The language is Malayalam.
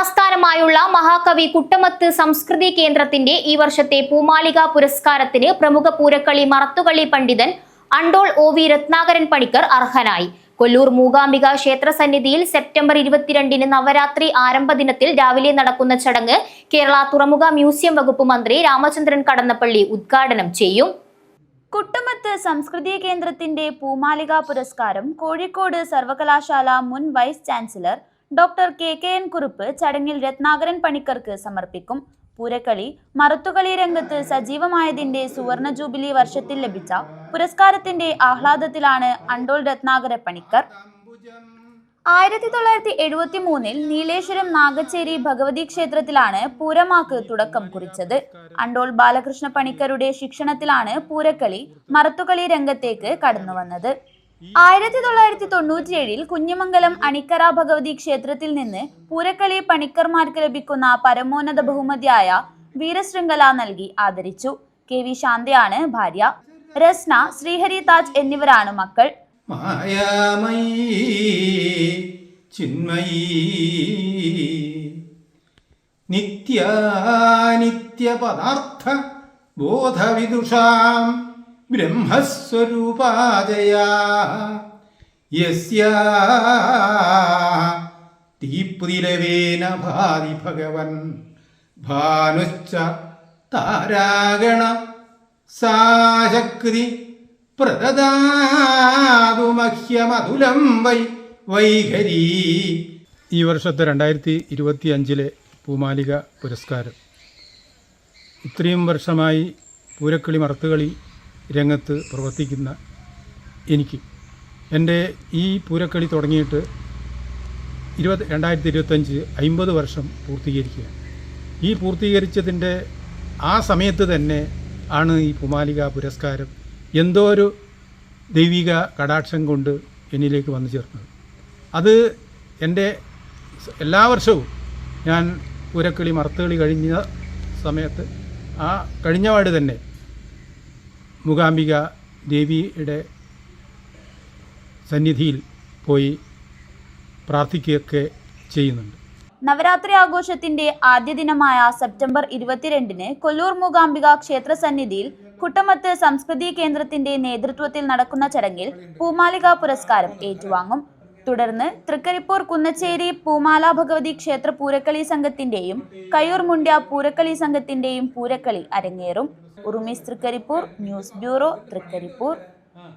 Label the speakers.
Speaker 1: ആസ്ഥാനമായുള്ള മഹാകവി കുട്ടമത്ത് സംസ്കൃതി കേന്ദ്രത്തിന്റെ ഈ വർഷത്തെ പൂമാലിക പുരസ്കാരത്തിന് പ്രമുഖ പൂരക്കളി മറത്തുകളി പണ്ഡിതൻ അണ്ടോൾ ഒ വി രത്നാകരൻ പണിക്കർ അർഹനായി. കൊല്ലൂർ മൂകാംബിക ക്ഷേത്ര സന്നിധിയിൽ സെപ്റ്റംബർ ഇരുപത്തിരണ്ടിന് നവരാത്രി ആരംഭ ദിനത്തിൽ രാവിലെ നടക്കുന്ന ചടങ്ങ് കേരള തുറമുഖ മ്യൂസിയം വകുപ്പ് മന്ത്രി രാമചന്ദ്രൻ കടന്നപ്പള്ളി ഉദ്ഘാടനം ചെയ്യും.
Speaker 2: കുട്ടമത്ത് സംസ്കൃതി കേന്ദ്രത്തിന്റെ പൂമാലിക പുരസ്കാരം കോഴിക്കോട് സർവകലാശാല മുൻ vice chancellor doctor K K N Kurup ചടങ്ങിൽ രത്നാകരൻ പണിക്കർക്ക് സമർപ്പിക്കും. പൂരക്കളി മറത്തുകളി രംഗത്ത് സജീവമായതിന്റെ സുവർണ ജൂബിലി വർഷത്തിൽ ലഭിച്ച പുരസ്കാരത്തിന്റെ ആഹ്ലാദത്തിലാണ് അണ്ടോൾ രത്നാകര പണിക്കർ. ആയിരത്തി തൊള്ളായിരത്തി എഴുപത്തി മൂന്നിൽ നീലേശ്വരം നാഗച്ചേരി ഭഗവതി ക്ഷേത്രത്തിലാണ് പൂരമാക്ക് തുടക്കം കുറിച്ചത്. അണ്ടോൾ ബാലകൃഷ്ണ പണിക്കരുടെ ശിക്ഷണത്തിലാണ് പൂരക്കളി മറത്തുകളി രംഗത്തേക്ക് കടന്നു വന്നത് ആയിരത്തി തൊള്ളായിരത്തി തൊണ്ണൂറ്റിയേഴിൽ കുഞ്ഞമംഗലം അണിക്കര ഭഗവതി ക്ഷേത്രത്തിൽ നിന്ന് പൂരക്കളി പണിക്കർമാർക്ക് ലഭിക്കുന്ന പരമോന്നത ബഹുമതിയായ വീരശൃംഖല നൽകി ആദരിച്ചു. കെ വി ശാന്തയാണ് ഭാര്യ. രസ്ന ശ്രീഹരി താജ് എന്നിവരാണ് മക്കൾ.
Speaker 3: മായാമയീ ചിന്മയീ നിത്യാനിത്യപദാർത്ഥ ബോധവിദുഷാം. തീപ്തിരവേന ഭാതി ഭഗവൻ. ഭാനുശ്ച താരാഗണ സാശക്തി പ്രദദാതുമഹ്യമതുലം വൈ വൈഖരീ ഈ വർഷത്തെ രണ്ടായിരത്തി ഇരുപത്തി അഞ്ചിലെ പൂമാലിക പുരസ്കാരം. ഇത്രയും വർഷമായി പൂരക്കളി മറത്തുകളി രംഗത്ത് പ്രവർത്തിക്കുന്ന എനിക്ക്. എന്റെ ഈ പൂരക്കളി തുടങ്ങിയിട്ട് ഇരുപത് രണ്ടായിരത്തി ഇരുപത്തഞ്ച് അമ്പത് വർഷം പൂർത്തീകരിക്കുക ഈ പൂർത്തീകരിച്ചതിന്റെ ആ സമയത്ത് തന്നെ ആണ് ഈ പുമാലിക പുരസ്കാരം എന്തോ ഒരു ദൈവിക കടാക്ഷം കൊണ്ട് എന്നിലേക്ക് വന്നു ചേർന്നത്. അത് എന്റെ എല്ലാ വർഷവും ഞാൻ പൂരക്കളി മറത്തുകളി കഴിഞ്ഞ സമയത്ത് ആ കഴിഞ്ഞപാട് തന്നെ മൂകാംബിക ദേവിയുടെ സന്നിധിയിൽ പോയി പ്രാർത്ഥിക്കുകയൊക്കെ ചെയ്യുന്നുണ്ട്.
Speaker 2: നവരാത്രി ആഘോഷത്തിന്റെ ആദ്യ ദിനമായ സെപ്റ്റംബർ ഇരുപത്തിരണ്ടിന് കൊല്ലൂർ മൂകാംബിക ക്ഷേത്ര സന്നിധിയിൽ കുട്ടമത്ത് സംസ്കൃതി കേന്ദ്രത്തിന്റെ നേതൃത്വത്തിൽ നടക്കുന്ന ചടങ്ങിൽ പൂമാലിക പുരസ്കാരം ഏറ്റുവാങ്ങും. തുടർന്ന് തൃക്കരിപ്പൂർ കുന്നച്ചേരി പൂമാല ഭഗവതി ക്ഷേത്ര പൂരക്കളി സംഘത്തിന്റെയും കയ്യൂർ മുണ്ട്യ പൂരക്കളി സംഘത്തിന്റെയും പൂരക്കളി അരങ്ങേറും. Urumees Thrikaripur news bureau Thrikaripur.